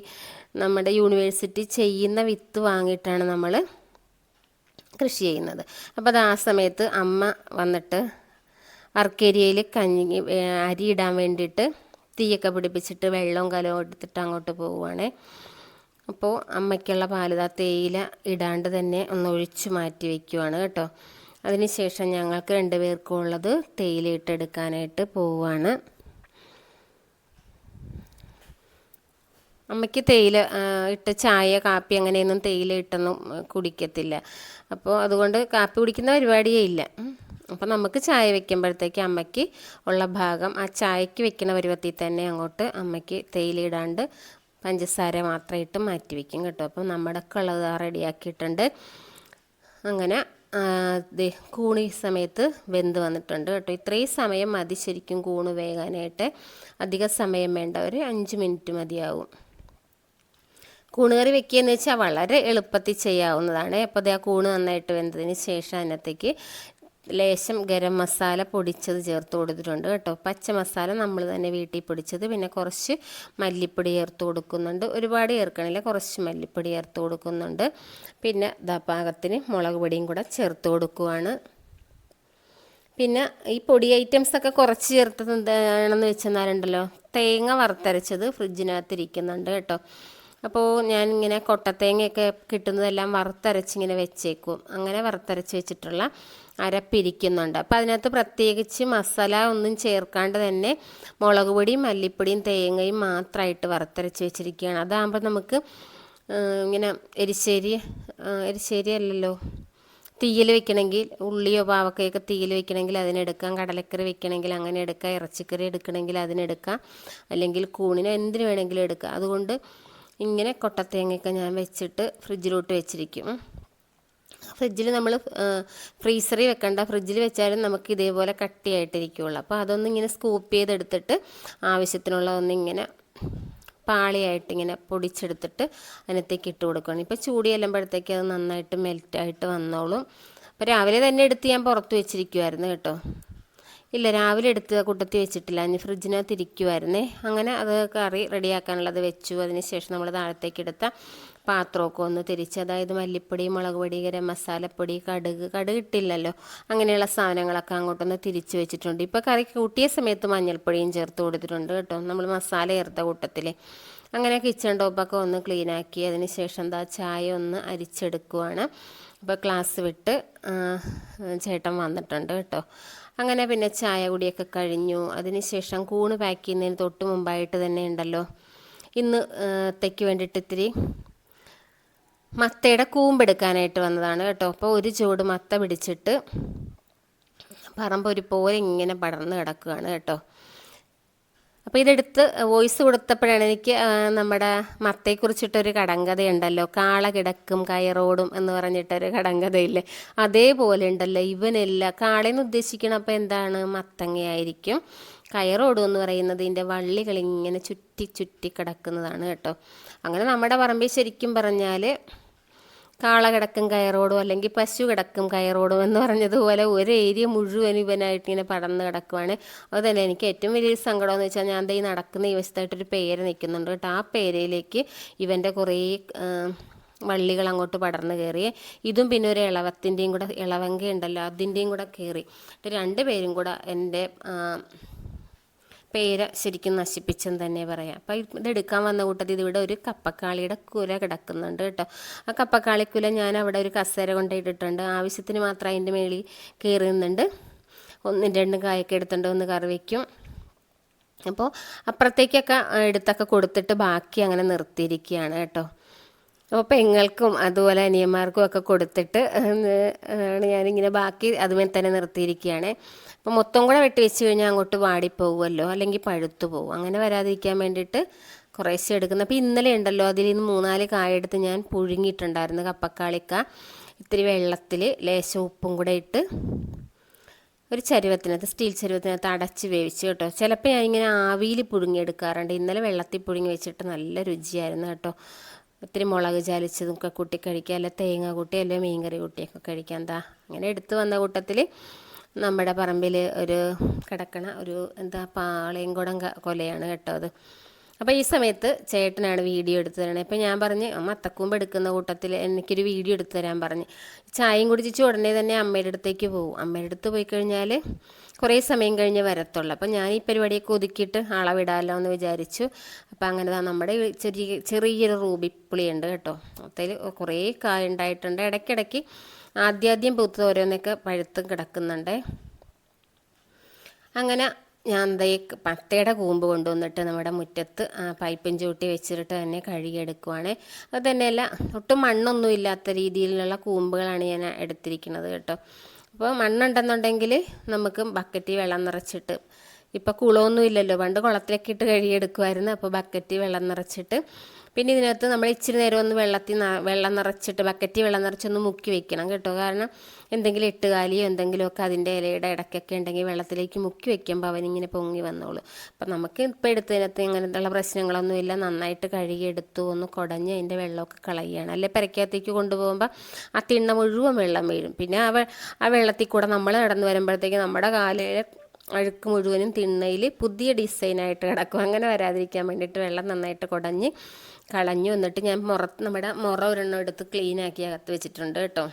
നമ്മുടെ യൂണിവേഴ്സിറ്റി ചെയ്യുന്ന വിത്ത് വാങ്ങിയിട്ടാണ് നമ്മൾ കൃഷി ചെയ്യുന്നത്. അപ്പോൾ അത് ആ സമയത്ത് അമ്മ വന്നിട്ട് വർക്കേരിയയിൽ കഞ്ഞി അരി ഇടാൻ വേണ്ടിയിട്ട് തീയൊക്കെ പിടിപ്പിച്ചിട്ട് വെള്ളവും കലവും എടുത്തിട്ട് അങ്ങോട്ട് പോവുകയാണ് അപ്പോൾ അമ്മയ്ക്കുള്ള പാൽ ആ തേയില ഇടാണ്ട് തന്നെ ഒന്ന് ഒഴിച്ചു മാറ്റി വയ്ക്കുവാണ് കേട്ടോ. അതിനുശേഷം ഞങ്ങൾക്ക് രണ്ടുപേർക്കും ഉള്ളത് തേയില ഇട്ടെടുക്കാനായിട്ട് പോവുകയാണ് അമ്മയ്ക്ക് തേയില ഇട്ട ചായ കാപ്പി അങ്ങനെയൊന്നും തേയില ഇട്ടൊന്നും കുടിക്കത്തില്ല. അപ്പോൾ അതുകൊണ്ട് കാപ്പി കുടിക്കുന്ന പരിപാടിയേ ഇല്ല. അപ്പോൾ നമുക്ക് ചായ വെക്കുമ്പോഴത്തേക്ക് അമ്മയ്ക്ക് ഉള്ള ഭാഗം ആ ചായക്ക് വെക്കുന്ന പരുവത്തിൽ തന്നെ അങ്ങോട്ട് അമ്മയ്ക്ക് തേയിലയിടാണ്ട് പഞ്ചസാര മാത്രം ഇട്ട് മാറ്റി വെക്കും കേട്ടോ. അപ്പം നമ്മുടെ ഉള്ളത് റെഡിയാക്കിയിട്ടുണ്ട്. അങ്ങനെ കൂണ് സമയത്ത് വെന്ത് വന്നിട്ടുണ്ട് കേട്ടോ. ഇത്രയും സമയം മതി ശരിക്കും കൂണ് വേകാനായിട്ട്. അധിക സമയം വേണ്ട ഒരു അഞ്ച് മിനിറ്റ് മതിയാവും. കൂണുകറി വെക്കുകയെന്ന് വെച്ചാൽ വളരെ എളുപ്പത്തിൽ ചെയ്യാവുന്നതാണ്. അപ്പോൾ അത് ആ കൂണ് നന്നായിട്ട് വെന്തതിന് ശേഷം അതിനകത്തേക്ക് ലേശം ഗരം മസാല പൊടിച്ചത് ചേർത്ത് കൊടുത്തിട്ടുണ്ട് കേട്ടോ. പച്ച മസാല നമ്മൾ തന്നെ വീട്ടിൽ പൊടിച്ചത്. പിന്നെ കുറച്ച് മല്ലിപ്പൊടി ചേർത്ത് കൊടുക്കുന്നുണ്ട്. ഒരുപാട് ചേർക്കണില്ല. കുറച്ച് മല്ലിപ്പൊടി ചേർത്ത് കൊടുക്കുന്നുണ്ട്. പിന്നെ പാകത്തിന് മുളക് പൊടിയും കൂടെ ചേർത്ത് കൊടുക്കുവാണ്. പിന്നെ ഈ പൊടി ഐറ്റംസ് ഒക്കെ കുറച്ച് ചേർത്തത് എന്താണെന്ന് വെച്ചെന്നാലുണ്ടല്ലോ. തേങ്ങ വറുത്തരച്ചത് ഫ്രിഡ്ജിനകത്ത് ഇരിക്കുന്നുണ്ട് കേട്ടോ. അപ്പോൾ ഞാൻ ഞാനിങ്ങനെ കൊട്ടത്തേങ്ങയൊക്കെ കിട്ടുന്നതെല്ലാം വറുത്തരച്ചിങ്ങനെ വെച്ചേക്കും. അങ്ങനെ വറുത്തരച്ച് വെച്ചിട്ടുള്ള അരപ്പിരിക്കുന്നുണ്ട്. അപ്പോൾ അതിനകത്ത് പ്രത്യേകിച്ച് മസാല ഒന്നും ചേർക്കാണ്ട് തന്നെ മുളക് പൊടിയും മല്ലിപ്പൊടിയും തേങ്ങയും മാത്രമായിട്ട് വറുത്തരച്ച് വെച്ചിരിക്കുകയാണ്. അതാകുമ്പോൾ നമുക്ക് ഇങ്ങനെ എരിശ്ശേരി എരിശ്ശേരി അല്ലല്ലോ തീയിൽ വെക്കണമെങ്കിൽ ഉള്ളിയോ പാവക്കയൊക്കെ തീയിൽ വെക്കണമെങ്കിൽ അതിനെടുക്കാം. കടലക്കറി വെക്കണമെങ്കിൽ അങ്ങനെ എടുക്കാം. ഇറച്ചിക്കറി എടുക്കണമെങ്കിൽ അതിനെടുക്കാം അല്ലെങ്കിൽ കൂണിനോ എന്തിനു വേണമെങ്കിലും എടുക്കാം. അതുകൊണ്ട് ഇങ്ങനെ കൊട്ടത്തേങ്ങയൊക്കെ ഞാൻ വെച്ചിട്ട് ഫ്രിഡ്ജിലോട്ട് വെച്ചിരിക്കും. ഫ്രിഡ്ജിൽ നമ്മൾ ഫ്രീസറിൽ വെക്കണ്ട. ഫ്രിഡ്ജിൽ വെച്ചാലും നമുക്ക് ഇതേപോലെ കട്ടിയായിട്ടിരിക്കുള്ളൂ. അപ്പോൾ അതൊന്നും ഇങ്ങനെ സ്കൂപ്പ് ചെയ്തെടുത്തിട്ട് ആവശ്യത്തിനുള്ള ഒന്നിങ്ങനെ പാളിയായിട്ട് ഇങ്ങനെ പൊടിച്ചെടുത്തിട്ട് അതിനകത്തേക്ക് ഇട്ട് കൊടുക്കണം. ഇപ്പോൾ ചൂടി ചെല്ലുമ്പോഴത്തേക്ക് അത് നന്നായിട്ട് മെൽറ്റായിട്ട് വന്നോളും. അപ്പോൾ രാവിലെ തന്നെ എടുത്ത് ഞാൻ പുറത്ത് വെച്ചിരിക്കുമായിരുന്നു കേട്ടോ. ഇല്ല രാവിലെ എടുത്ത് കൂട്ടത്തിൽ വെച്ചിട്ടില്ല. ഇനി ഫ്രിഡ്ജിനകത്ത് ഇരിക്കുമായിരുന്നേ അങ്ങനെ അത് കറി റെഡിയാക്കാനുള്ളത് വെച്ചു. അതിന് ശേഷം നമ്മൾ താഴത്തേക്ക് എടുത്ത പാത്രമൊക്കെ ഒന്ന് തിരിച്ച് അതായത് മല്ലിപ്പൊടി മുളക് പൊടി ഗരം മസാലപ്പൊടി കടുക്. കടുക് ഇട്ടില്ലല്ലോ. അങ്ങനെയുള്ള സാധനങ്ങളൊക്കെ അങ്ങോട്ടൊന്ന് തിരിച്ച് വെച്ചിട്ടുണ്ട്. ഇപ്പോൾ കറി കൂട്ടിയ സമയത്ത് മഞ്ഞൾപ്പൊടിയും ചേർത്ത് കൊടുത്തിട്ടുണ്ട് കേട്ടോ. നമ്മൾ മസാല ചേർത്ത കൂട്ടത്തിൽ അങ്ങനെ കിച്ചൺ ടോപ്പൊക്കെ ഒന്ന് ക്ലീനാക്കി അതിന് ശേഷം എന്താ ചായ ഒന്ന് അരിച്ചെടുക്കുവാണ്. അപ്പോൾ ക്ലാസ് വിട്ട് ചേട്ടൻ വന്നിട്ടുണ്ട് കേട്ടോ. അങ്ങനെ പിന്നെ ചായ കുടിയൊക്കെ കഴിഞ്ഞു. അതിനുശേഷം കൂണ് പാക്ക് ചെയ്യുന്നതിന് തൊട്ട് മുമ്പായിട്ട് തന്നെ ഉണ്ടല്ലോ. ഇന്ന് തെക്ക് വേണ്ടിയിട്ട് ഇത്തിരി മത്തയുടെ കൂമ്പെടുക്കാനായിട്ട് വന്നതാണ് കേട്ടോ. അപ്പോൾ ഒരു ചൂട് മത്ത പിടിച്ചിട്ട് പറമ്പൊരു പോലെ ഇങ്ങനെ പടർന്ന് കിടക്കുകയാണ് കേട്ടോ. അപ്പോൾ ഇതെടുത്ത് വോയിസ് കൊടുത്തപ്പോഴാണ് എനിക്ക് നമ്മുടെ മത്തയെക്കുറിച്ചിട്ടൊരു കടങ്കഥയുണ്ടല്ലോ. കാള കിടക്കും കയറോടും എന്ന് പറഞ്ഞിട്ടൊരു കടങ്കഥയില്ലേ? അതേപോലെ ഉണ്ടല്ലോ ഇവനെല്ലാം. കാളയെന്ന് ഉദ്ദേശിക്കണം അപ്പോൾ എന്താണ്? മത്തങ്ങയായിരിക്കും. കയറോടും എന്ന് പറയുന്നത് ഇതിന്റെ വള്ളികൾ ഇങ്ങനെ ചുറ്റി ചുറ്റി കിടക്കുന്നതാണ് കേട്ടോ. അങ്ങനെ നമ്മുടെ പറമ്പിൽ ശരിക്കും പറഞ്ഞാൽ കാള കിടക്കും കയറോടും അല്ലെങ്കിൽ പശു കിടക്കും കയറോടും എന്ന് പറഞ്ഞതുപോലെ ഒരു ഏരിയ മുഴുവൻ ഇവനായിട്ട് ഇങ്ങനെ പടർന്ന് കിടക്കുവാണ്. അതുതന്നെ എനിക്ക് ഏറ്റവും വലിയൊരു സങ്കടം എന്ന് വെച്ചാൽ ഞാൻ ഈ നടക്കുന്ന ഈ വശത്തായിട്ടൊരു പേര് നിൽക്കുന്നുണ്ട് കേട്ടോ. ആ പേരയിലേക്ക് ഇവന്റെ കുറേ വള്ളികൾ അങ്ങോട്ട് പടർന്നു കയറി. ഇതും പിന്നെ ഒരു ഇളവത്തിന്റെയും കൂടെ ഇളവങ്ക ഉണ്ടല്ലോ അതിന്റെയും കൂടെ കയറി. രണ്ട് പേരും കൂടെ എന്റെ പേര് ശരിക്കും നശിപ്പിച്ചെന്ന് തന്നെ പറയാം. അപ്പം ഇതെടുക്കാൻ വന്ന കൂട്ടത്തിൽ ഇതിവിടെ ഒരു കപ്പക്കാളിയുടെ കുല കിടക്കുന്നുണ്ട് കേട്ടോ. ആ കപ്പക്കാളിക്കുല ഞാൻ അവിടെ ഒരു കസേര കൊണ്ടിട്ടിട്ടുണ്ട് ആവശ്യത്തിന് മാത്രം അതിന്റെ മേളിൽ കയറി നിന്നുണ്ട് ഒന്നും രണ്ടും കായൊക്കെ എടുത്തുണ്ട് ഒന്ന് കറി വയ്ക്കും. അപ്പോൾ അപ്പുറത്തേക്കൊക്കെ എടുത്തൊക്കെ കൊടുത്തിട്ട് ബാക്കി അങ്ങനെ നിർത്തിയിരിക്കുകയാണ് കേട്ടോ. അപ്പോൾ പെങ്ങൾക്കും അതുപോലെ അനിയന്മാർക്കും ഒക്കെ കൊടുത്തിട്ട് ആണ് ഞാനിങ്ങനെ ബാക്കി അതുമേ തന്നെ നിർത്തിയിരിക്കുകയാണ്. അപ്പോൾ മൊത്തം കൂടെ വെട്ടി വെച്ച് കഴിഞ്ഞാൽ അങ്ങോട്ട് വാടിപ്പോകുമല്ലോ അല്ലെങ്കിൽ പഴുത്തു പോകും അങ്ങനെ വരാതിരിക്കാൻ വേണ്ടിയിട്ട് കുറേശ്ശെ എടുക്കുന്ന. അപ്പോൾ ഇന്നലെ ഉണ്ടല്ലോ അതിൽ നിന്ന് മൂന്നാൽ കായെടുത്ത് ഞാൻ പുഴുങ്ങിയിട്ടുണ്ടായിരുന്നു കപ്പക്കാളിക്ക. ഇത്തിരി വെള്ളത്തിൽ ലേശം ഉപ്പും കൂടെ ഇട്ട് ഒരു ചരുവത്തിനകത്ത് സ്റ്റീൽ ചരുവത്തിനകത്ത് അടച്ച് വേവിച്ച് കേട്ടോ. ചിലപ്പോൾ ഇങ്ങനെ ആവിയിൽ പുഴുങ്ങിയെടുക്കാറുണ്ട്. ഇന്നലെ വെള്ളത്തിൽ പുഴുങ്ങി വെച്ചിട്ട് നല്ല രുചിയായിരുന്നു കേട്ടോ. ഒത്തിരി മുളക് ചാലിച്ചതൊക്കെ കൂട്ടി കഴിക്കുക അല്ലെ തേങ്ങ കൂട്ടി അല്ലെ മീൻകറി കൂട്ടിയൊക്കെ കഴിക്കാം എന്താ അങ്ങനെ എടുത്തു വന്ന കൂട്ടത്തിൽ നമ്മുടെ പറമ്പിൽ ഒരു കിടക്കണ ഒരു എന്താ പാളയും കുടം കൊലയാണ് കേട്ടോ അത്. അപ്പോൾ ഈ സമയത്ത് ചേട്ടനാണ് വീഡിയോ എടുത്തു തരണേ. അപ്പോൾ ഞാൻ പറഞ്ഞ് മത്തക്കൂമ്പ് എടുക്കുന്ന കൂട്ടത്തിൽ എനിക്കൊരു വീഡിയോ എടുത്തു തരാൻ പറഞ്ഞ്. ചായയും കുടിച്ച് ഉടനെ തന്നെ അമ്മയുടെ അടുത്തേക്ക് പോകും അമ്മയുടെ അടുത്ത് പോയി കഴിഞ്ഞാൽ കുറേ സമയം കഴിഞ്ഞ് വരത്തുള്ളൂ. അപ്പം ഞാൻ ഈ പരിപാടിയൊക്കെ ഒതുക്കിയിട്ട് അളവിടാമല്ലോ എന്ന് വിചാരിച്ചു. അപ്പം അങ്ങനെ തന്നെ നമ്മുടെ ചെറിയ ചെറിയൊരു റൂബി പുളിയുണ്ട് കേട്ടോ. അതിൽ കുറേ കായ ഉണ്ടായിട്ടുണ്ട്. ഇടയ്ക്കിടയ്ക്ക് ആദ്യാദ്യം പൂത്ത് ഓരോന്നൊക്കെ പഴുത്തും കിടക്കുന്നുണ്ട്. അങ്ങനെ ഞാൻ ദേ പട്ടയുടെ കൂമ്പ് കൊണ്ടുവന്നിട്ട് നമ്മുടെ മുറ്റത്ത് പൈപ്പും ചൂട്ടി വെച്ചിട്ട് തന്നെ കഴുകിയെടുക്കുവാണ്. അത് തന്നെയല്ല ഒട്ടും മണ്ണൊന്നും ഇല്ലാത്ത രീതിയിലുള്ള കൂമ്പുകളാണ് ഞാൻ എടുത്തിരിക്കുന്നത് കേട്ടോ. അപ്പോൾ മണ്ണുണ്ടെന്നുണ്ടെങ്കിൽ നമുക്ക് ബക്കറ്റിൽ വെള്ളം നിറച്ചിട്ട് ഇപ്പോൾ കുളമൊന്നും ഇല്ലല്ലോ പണ്ട് കുളത്തിലൊക്കെ ഇട്ട് കഴുകിയെടുക്കുമായിരുന്നു അപ്പോൾ ബക്കറ്റിൽ വെള്ളം നിറച്ചിട്ട് പിന്നെ ഇതിനകത്ത് നമ്മൾ ഇച്ചിരി നേരം ഒന്ന് വെള്ളത്തിൽ വെള്ളം നിറച്ചിട്ട് ബക്കറ്റിൽ വെള്ളം നിറച്ചൊന്ന് മുക്കി വെക്കണം കേട്ടോ. കാരണം എന്തെങ്കിലും എട്ടുകാലിയോ എന്തെങ്കിലുമൊക്കെ അതിന്റെ ഇലയുടെ ഇടയ്ക്കൊക്കെ ഉണ്ടെങ്കിൽ വെള്ളത്തിലേക്ക് മുക്കി വെക്കുമ്പോൾ അവനിങ്ങനെ പൊങ്ങി വന്നോളൂ. അപ്പം നമുക്ക് ഇപ്പോൾ എടുത്തതിനകത്ത് ഇങ്ങനത്തുള്ള പ്രശ്നങ്ങളൊന്നുമില്ല നന്നായിട്ട് കഴുകിയെടുത്തു ഒന്ന് കുടഞ്ഞ് അതിന്റെ വെള്ളമൊക്കെ കളയുകയാണ്. അല്ലെ പെരക്കകത്തേക്ക് കൊണ്ടുപോകുമ്പോൾ ആ തിണ്ണ മുഴുവൻ വെള്ളം വീഴും. പിന്നെ ആ ആ വെള്ളത്തിൽ കൂടെ നമ്മൾ നടന്നു വരുമ്പോഴത്തേക്ക് നമ്മുടെ കാലിലെ അഴുക്ക് മുഴുവനും തിണ്ണയിൽ പുതിയ ഡിസൈനായിട്ട് കിടക്കും. അങ്ങനെ വരാതിരിക്കാൻ വേണ്ടിയിട്ട് വെള്ളം നന്നായിട്ട് കുടഞ്ഞ് കളഞ്ഞു. എന്നിട്ട് ഞാൻ മുറ നമ്മുടെ മുറ ഒരെണ്ണം എടുത്ത് ക്ലീനാക്കി അകത്ത് വെച്ചിട്ടുണ്ട് കേട്ടോ.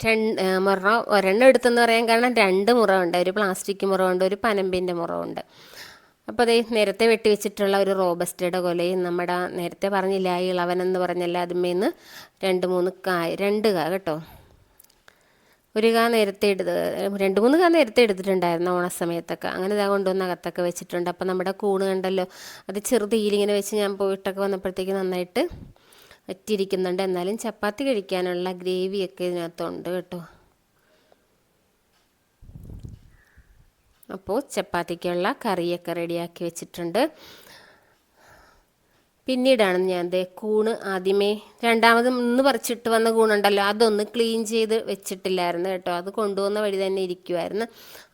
രണ്ട് മുറ ഒരെണ്ണം എടുത്തെന്ന് പറയാൻ കാരണം രണ്ട് മുറ ഉണ്ട് ഒരു പ്ലാസ്റ്റിക് മുറ ഉണ്ട് ഒരു പനമ്പിന്റെ ഉണ്ട് അപ്പോൾ അതേ നേരത്തെ വെട്ടി വെച്ചിട്ടുള്ള ഒരു റോബസ്റ്റയുടെ കൊലയും നമ്മുടെ നേരത്തെ പറഞ്ഞില്ല ഇളവനെന്ന് പറഞ്ഞല്ല അതിന്മേന്ന് രണ്ട് മൂന്ന് കായ രണ്ട് കാ കേട്ടോ. ഒരു കാ നേരത്തെ എടുത്ത് രണ്ട് മൂന്ന് കാ നേരത്തെ എടുത്തിട്ടുണ്ടായിരുന്നു ഓണസമയത്തൊക്കെ. അങ്ങനെ ഇതാ കൊണ്ടുവന്ന അകത്തൊക്കെ വെച്ചിട്ടുണ്ട്. അപ്പം നമ്മുടെ കൂണ് കണ്ടല്ലോ അത് ചെറുതീലിങ്ങനെ വെച്ച് ഞാൻ പോയിട്ടൊക്കെ വന്നപ്പോഴത്തേക്ക് നന്നായിട്ട് വറ്റിയിരിക്കുന്നുണ്ട്. എന്നാലും ചപ്പാത്തി കഴിക്കാനുള്ള ഗ്രേവിയൊക്കെ ഇതിനകത്തുണ്ട് കേട്ടോ. അപ്പോൾ ചപ്പാത്തിക്കുള്ള കറിയൊക്കെ റെഡിയാക്കി വെച്ചിട്ടുണ്ട്. പിന്നീടാണ് ഞാൻ ദേ കൂണ് ആദ്യമേ രണ്ടാമത് ഇന്ന് പറിച്ചിട്ട് വന്ന കൂണുണ്ടല്ലോ അതൊന്ന് ക്ലീൻ ചെയ്ത് വെച്ചിട്ടില്ലായിരുന്നു കേട്ടോ. അത് കൊണ്ടുവന്ന വഴി തന്നെ ഇരിക്കുമായിരുന്നു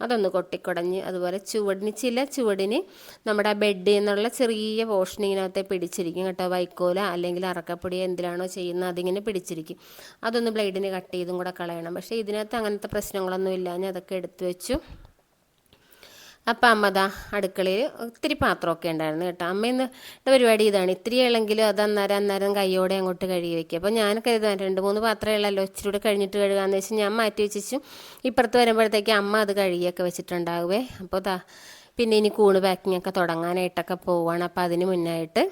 അതൊന്ന് കൊട്ടിക്കുടഞ്ഞ് അതുപോലെ ചുവടിന് ചില ചുവടിന് നമ്മുടെ ബെഡിൽ നിന്നുള്ള ചെറിയ പോർഷൻ ഇതിനകത്തെ പിടിച്ചിരിക്കും കേട്ടോ. വൈക്കോല അല്ലെങ്കിൽ അറക്കപ്പൊടി എന്തിലാണോ ചെയ്യുന്നത് അതിങ്ങനെ പിടിച്ചിരിക്കും. അതൊന്ന് ബ്ലേഡിന് കട്ട് ചെയ്തും കൂടെ കളയണം. പക്ഷേ ഇതിനകത്ത് അങ്ങനത്തെ പ്രശ്നങ്ങളൊന്നും ഇല്ല ഞാൻ അതൊക്കെ എടുത്തു വെച്ചു. അപ്പം അമ്മ ദാ അടുക്കളയിൽ ഒത്തിരി പാത്രമൊക്കെ ഉണ്ടായിരുന്നു കേട്ടോ. അമ്മയിന്ന് പരിപാടി ഇതാണ്? ഇത്തിരി ഇളെങ്കിലും അത് അന്നേരം അന്നേരം കൈയോടെ അങ്ങോട്ട് കഴുകി വെക്കുക അപ്പോൾ ഞാൻ കരുതാൻ രണ്ട് മൂന്ന് പാത്രം ഉള്ളല്ലോ ഇച്ചിരി കൂടെ കഴിഞ്ഞിട്ട് കഴുകാമെന്ന് വെച്ച് ഞാൻ മാറ്റി വെച്ചു ഇപ്പുറത്ത് വരുമ്പോഴത്തേക്ക് അമ്മ അത് കഴുകിയൊക്കെ വെച്ചിട്ടുണ്ടാകുവേ. അപ്പോൾ ദാ പിന്നെ ഇനി കൂണ് പാക്കിംഗ് ഒക്കെ തുടങ്ങാനായിട്ടൊക്കെ പോവുകയാണ് അപ്പോൾ അതിന് മുന്നായിട്ട്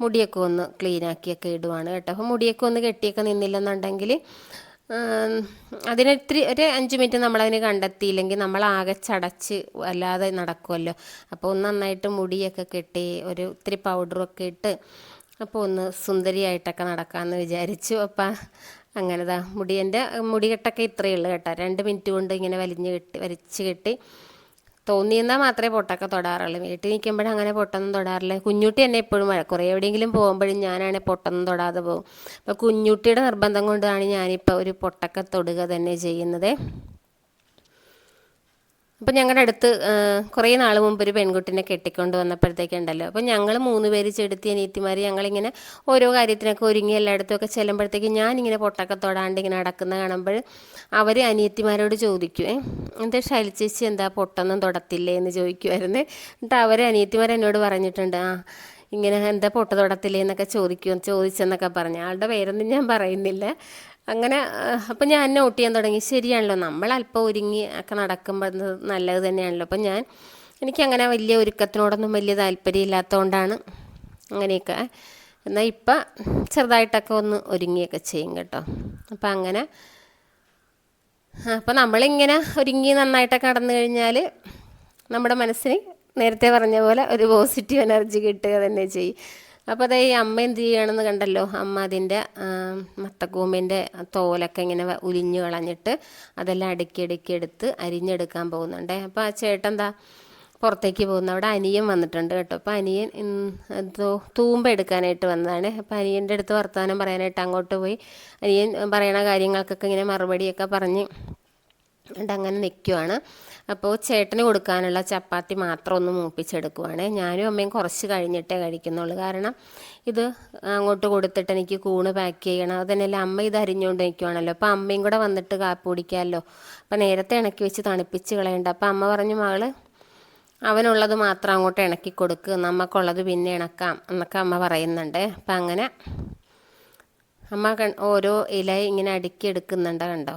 മുടിയൊക്കെ ഒന്ന് ക്ലീനാക്കിയൊക്കെ ഇടുവാണ് കേട്ടോ. അപ്പോൾ മുടിയൊക്കെ ഒന്ന് കെട്ടിയൊക്കെ നിന്നില്ലെന്നുണ്ടെങ്കിൽ അതിനൊത്തിരി ഒരു അഞ്ച് മിനിറ്റ് നമ്മളതിന് കണ്ടെത്തിയില്ലെങ്കിൽ നമ്മൾ ആകെ ചടച്ച് അല്ലാതെ നടക്കുമല്ലോ അപ്പോൾ ഒന്ന് നന്നായിട്ട് മുടിയൊക്കെ കെട്ടി ഒരു ഇത്തിരി പൗഡറൊക്കെ ഇട്ട് അപ്പോൾ ഒന്ന് സുന്ദരിയായിട്ടൊക്കെ നടക്കാമെന്ന് വിചാരിച്ചു. അപ്പം അങ്ങനെതാ മുടി എന്റെ മുടികെട്ടൊക്കെ ഇത്രയേ ഉള്ളൂ കേട്ടോ. രണ്ട് മിനിറ്റ് കൊണ്ട് ഇങ്ങനെ വലിഞ്ഞ് കെട്ടി വലിച്ച് കെട്ടി തോന്നിയെന്നാൽ മാത്രമേ പൊട്ടൊക്കെ തൊടാറുള്ളൂ. വീട്ടിൽ നിൽക്കുമ്പോഴും അങ്ങനെ പൊട്ടൊന്നും തൊടാറില്ല. കുഞ്ഞുട്ടി എന്നെ എപ്പോഴും കുറേ എവിടെയെങ്കിലും പോകുമ്പോഴും ഞാനാണ് പൊട്ടൊന്നും തൊടാതെ പോകും. അപ്പോൾ കുഞ്ഞുട്ടിയുടെ നിർബന്ധം കൊണ്ടാണ് ഞാനിപ്പോൾ ഒരു പൊട്ടൊക്കെ തൊടുക തന്നെ ചെയ്യുന്നത്. അപ്പം ഞങ്ങളുടെ അടുത്ത് കുറേ നാൾ മുമ്പ് ഒരു പെൺകുട്ടിനെ കെട്ടിക്കൊണ്ട് വന്നപ്പോഴത്തേക്കുണ്ടല്ലോ അപ്പം ഞങ്ങൾ മൂന്ന് പേര് ചെടുത്തി അനിയത്തിമാർ ഞങ്ങളിങ്ങനെ ഓരോ കാര്യത്തിനൊക്കെ ഒരുങ്ങി എല്ലായിടത്തും ഒക്കെ ചെല്ലുമ്പോഴത്തേക്ക് ഞാനിങ്ങനെ പൊട്ടൊക്കെ തൊടാണ്ട് ഇങ്ങനെ നടക്കുന്ന കാണുമ്പോൾ അവർ അനിയത്തിമാരോട് ചോദിക്കുവേ എന്താ ഷൈൽ ചേച്ചി എന്താ പൊട്ടൊന്നും തൊടത്തില്ലേ? എന്ന് ചോദിക്കുമായിരുന്നു എന്നിട്ട് അവർ അനിയത്തിമാർ എന്നോട് പറഞ്ഞിട്ടുണ്ട് ആ ഇങ്ങനെ എന്താ പൊട്ട തൊടത്തില്ലേ? എന്നൊക്കെ ചോദിക്കും ചോദിച്ചെന്നൊക്കെ പറഞ്ഞു. ആളുടെ പേരൊന്നും ഞാൻ പറയുന്നില്ല. അങ്ങനെ അപ്പം ഞാൻ നോട്ട് ചെയ്യാൻ തുടങ്ങി. ശരിയാണല്ലോ നമ്മൾ അല്പം ഒരുങ്ങി ഒക്കെ നടക്കുമ്പോൾ നല്ലത് തന്നെയാണല്ലോ. അപ്പം ഞാൻ എനിക്കങ്ങനെ വലിയ ഒരുക്കത്തിനോടൊന്നും വലിയ താല്പര്യമില്ലാത്തതുകൊണ്ടാണ് അങ്ങനെയൊക്കെ. എന്നാൽ ഇപ്പം ചെറുതായിട്ടൊക്കെ ഒന്ന് ഒരുങ്ങിയൊക്കെ ചെയ്യും കേട്ടോ. അപ്പം അങ്ങനെ അപ്പം നമ്മളിങ്ങനെ ഒരുങ്ങി നന്നായിട്ടൊക്കെ നടന്നു കഴിഞ്ഞാൽ നമ്മുടെ മനസ്സിന് നേരത്തെ പറഞ്ഞ പോലെ ഒരു പോസിറ്റീവ് എനർജി കിട്ടുക തന്നെ ചെയ്യും. അപ്പോൾ അതേ ഈ അമ്മ എന്ത് ചെയ്യണമെന്ന് കണ്ടല്ലോ? അമ്മ അതിന്റെ മത്തക്കൂമ്പിന്റെ തോലൊക്കെ ഇങ്ങനെ ഉലിഞ്ഞു കളഞ്ഞിട്ട് അതെല്ലാം അടുക്കി അടുക്കി എടുത്ത് അരിഞ്ഞെടുക്കാൻ പോകുന്നുണ്ടേ. അപ്പോൾ ആ ചേട്ടൻ എന്താ പുറത്തേക്ക് പോകുന്നു. അവിടെ അനിയൻ വന്നിട്ടുണ്ട് കേട്ടോ. അപ്പോൾ അനിയൻ എന്തോ തൂമ്പ എടുക്കാനായിട്ട് വന്നതാണ്. അപ്പോൾ അനിയന്റെ അടുത്ത് വർത്തമാനം പറയാനായിട്ട് അങ്ങോട്ട് പോയി. അനിയൻ പറയണ കാര്യങ്ങൾക്കൊക്കെ ഇങ്ങനെ മറുപടിയൊക്കെ പറഞ്ഞ് എന്നിട്ട് അങ്ങനെ നിൽക്കുവാണ് അപ്പോൾ ചേട്ടന് കൊടുക്കാനുള്ള ചപ്പാത്തി മാത്രം ഒന്ന് മൂപ്പിച്ചെടുക്കുവാണ്. ഞാനും അമ്മയും കുറച്ച് കഴിഞ്ഞിട്ടേ കഴിക്കുന്നുള്ളൂ. കാരണം ഇത് അങ്ങോട്ട് കൊടുത്തിട്ട് എനിക്ക് കൂണ് പാക്ക് ചെയ്യണം. അതന്നെയല്ല അമ്മ ഇത് അരിഞ്ഞുകൊണ്ട് നിൽക്കുവാണല്ലോ അപ്പോൾ അമ്മയും കൂടെ വന്നിട്ട് കാപ്പി കുടിക്കാമല്ലോ. അപ്പോൾ നേരത്തെ ഇണക്കി വെച്ച് തണുപ്പിച്ച് കളയണ്ട. അപ്പോൾ അമ്മ പറഞ്ഞു മകൾ അവനുള്ളത് മാത്രം അങ്ങോട്ട് ഇണക്കി കൊടുക്കുക നമുക്കുള്ളത് പിന്നെ ഇണക്കാം. എന്നൊക്കെ അമ്മ പറയുന്നുണ്ട്. അപ്പം അങ്ങനെ അമ്മ ഓരോ ഇല ഇങ്ങനെ അടുക്കി എടുക്കുന്നുണ്ട് കണ്ടോ?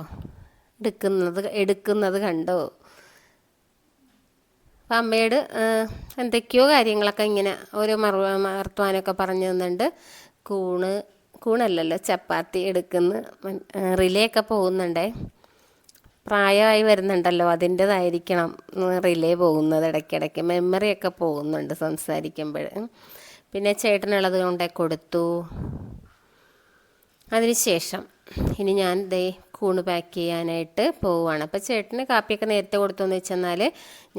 എടുക്കുന്നത് എടുക്കുന്നത് കണ്ടോ? അപ്പം അമ്മയോട് എന്തൊക്കെയോ കാര്യങ്ങളൊക്കെ ഇങ്ങനെ ഓരോ മറു വർത്തമാനമൊക്കെ പറഞ്ഞു തന്നുണ്ട് കൂണ് കൂണല്ലല്ലോ ചപ്പാത്തി എടുക്കുന്ന റിലേ ഒക്കെ പോകുന്നുണ്ടേ. പ്രായമായി വരുന്നുണ്ടല്ലോ അതിന്റെതായിരിക്കണം റിലേ പോകുന്നത് ഇടയ്ക്കിടയ്ക്ക്. മെമ്മറിയൊക്കെ പോകുന്നുണ്ട് സംസാരിക്കുമ്പോൾ. പിന്നെ ചേട്ടനുള്ളത് കൊണ്ടേ കൊടുത്തു. അതിനുശേഷം ഇനി ഞാൻ ദേ കൂണ് പാക്ക് ചെയ്യാനായിട്ട് പോവുകയാണ്. അപ്പോൾ ചേട്ടന് കാപ്പിയൊക്കെ നേരത്തെ കൊടുത്തോന്ന് വെച്ചെന്നാൽ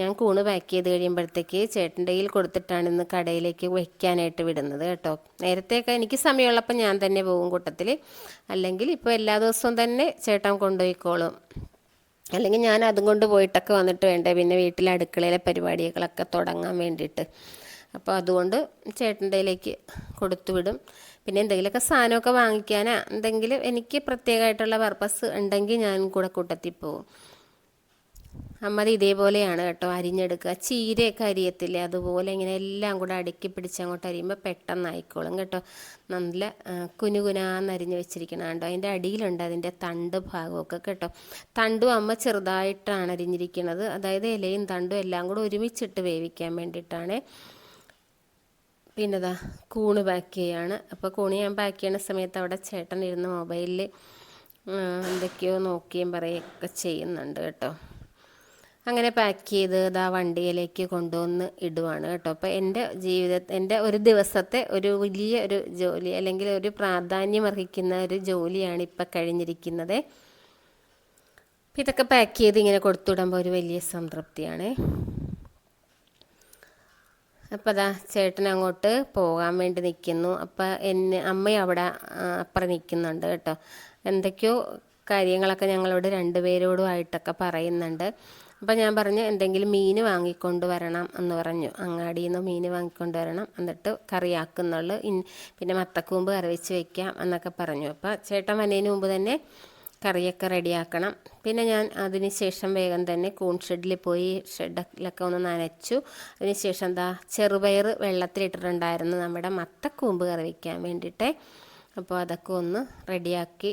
ഞാൻ കൂണ് പാക്ക് ചെയ്ത് കഴിയുമ്പോഴത്തേക്ക് ചേട്ടന്റെ കയ്യിൽ കൊടുത്തിട്ടാണ് ഇന്ന് കടയിലേക്ക് വയ്ക്കാനായിട്ട് വിടുന്നത് കേട്ടോ. നേരത്തെയൊക്കെ എനിക്ക് സമയമുള്ളപ്പോൾ ഞാൻ തന്നെ പോകും കൂട്ടത്തിൽ അല്ലെങ്കിൽ ഇപ്പോൾ എല്ലാ ദിവസവും തന്നെ ചേട്ടൻ കൊണ്ടുപോയിക്കോളും. അല്ലെങ്കിൽ ഞാൻ അതും കൊണ്ട് പോയിട്ടൊക്കെ വന്നിട്ട് വേണ്ടേ? പിന്നെ വീട്ടിലെ അടുക്കളയിലെ പരിപാടികളൊക്കെ തുടങ്ങാൻ വേണ്ടിയിട്ട്. അപ്പോൾ അതുകൊണ്ട് ചേട്ടന്റെയിലേക്ക് കൊടുത്തു വിടും. പിന്നെ എന്തെങ്കിലുമൊക്കെ സാധനമൊക്കെ വാങ്ങിക്കാനാ. എന്തെങ്കിലും എനിക്ക് പ്രത്യേകമായിട്ടുള്ള പർപ്പസ് ഉണ്ടെങ്കിൽ ഞാൻ കൂടെ കൂട്ടത്തിൽ പോകും അമ്മത് ഇതേപോലെയാണ് കേട്ടോ അരിഞ്ഞെടുക്കുക. ചീരയൊക്കെ അരിയത്തില്ലേ? അതുപോലെ ഇങ്ങനെ എല്ലാം കൂടെ അടുക്കി പിടിച്ച് അങ്ങോട്ട് അരിയുമ്പോൾ പെട്ടെന്ന് ആയിക്കോളും കേട്ടോ. നല്ല കുനുകുനാന്ന് അരിഞ്ഞ് വെച്ചിരിക്കണം കേട്ടോ അതിന്റെ അടിയിലുണ്ട് അതിന്റെ തണ്ട് ഭാഗമൊക്കെ കേട്ടോ. തണ്ടും അമ്മ ചെറുതായിട്ടാണ് അരിഞ്ഞിരിക്കുന്നത് അതായത് ഇലയും തണ്ടും എല്ലാം കൂടെ ഒരുമിച്ചിട്ട് വേവിക്കാൻ വേണ്ടിയിട്ടാണ്. പിന്നെതാ കൂണ് പാക്ക് ചെയ്യാണ്. അപ്പോൾ കൂണ് ഞാൻ പാക്ക് ചെയ്യുന്ന സമയത്ത് അവിടെ ചേട്ടൻ ഇരുന്ന് മൊബൈലിൽ എന്തൊക്കെയോ നോക്കിയും പറയുകയൊക്കെ ചെയ്യുന്നുണ്ട് കേട്ടോ. അങ്ങനെ പാക്ക് ചെയ്ത് ഇതാ വണ്ടിയിലേക്ക് കൊണ്ടുവന്ന് ഇടുവാണ് കേട്ടോ. അപ്പോൾ എന്റെ ജീവിത എന്റെ ഒരു ദിവസത്തെ ഒരു വലിയ ഒരു ജോലി അല്ലെങ്കിൽ ഒരു പ്രാധാന്യം അർഹിക്കുന്ന ഒരു ജോലിയാണ് ഇപ്പം കഴിഞ്ഞിരിക്കുന്നത്. ഇതൊക്കെ പാക്ക് ചെയ്ത് ഇങ്ങനെ കൊടുത്തുവിടുമ്പോൾ ഒരു വലിയ സംതൃപ്തിയാണ്. അപ്പോൾ അതാ ചേട്ടൻ അങ്ങോട്ട് പോകാൻ വേണ്ടി നിൽക്കുന്നു അപ്പോൾ എന്നെ അമ്മ അവിടെ അപ്പുറം നിൽക്കുന്നുണ്ട് കേട്ടോ. എന്തൊക്കെയോ കാര്യങ്ങളൊക്കെ ഞങ്ങളോട് രണ്ടുപേരോടുമായിട്ടൊക്കെ പറയുന്നുണ്ട്. അപ്പോൾ ഞാൻ പറഞ്ഞു എന്തെങ്കിലും മീൻ വാങ്ങിക്കൊണ്ട് വരണം എന്ന് പറഞ്ഞു. അങ്ങാടിയിൽ നിന്ന് മീൻ വാങ്ങിക്കൊണ്ട് വരണം. എന്നിട്ട് കറിയാക്കുന്നുള്ളു. പിന്നെ മത്തക്കൂമ്പ് കറി വെച്ച് വെക്കാം എന്നൊക്കെ പറഞ്ഞു. അപ്പോൾ ചേട്ടൻ വന്നതിന് മുമ്പ് തന്നെ കറിയൊക്കെ റെഡിയാക്കണം. പിന്നെ ഞാൻ അതിന് ശേഷം വേഗം തന്നെ കൂൺ ഷെഡിൽ പോയി ഷെഡിലൊക്കെ ഒന്ന് നനച്ചു. അതിന് ശേഷം എന്താ ചെറുപയർ വെള്ളത്തിലിട്ടിട്ടുണ്ടായിരുന്നു നമ്മുടെ മത്തക്കൂമ്പ് കറി വയ്ക്കാൻ വേണ്ടിയിട്ട്. അപ്പോൾ അതൊക്കെ ഒന്ന് റെഡിയാക്കി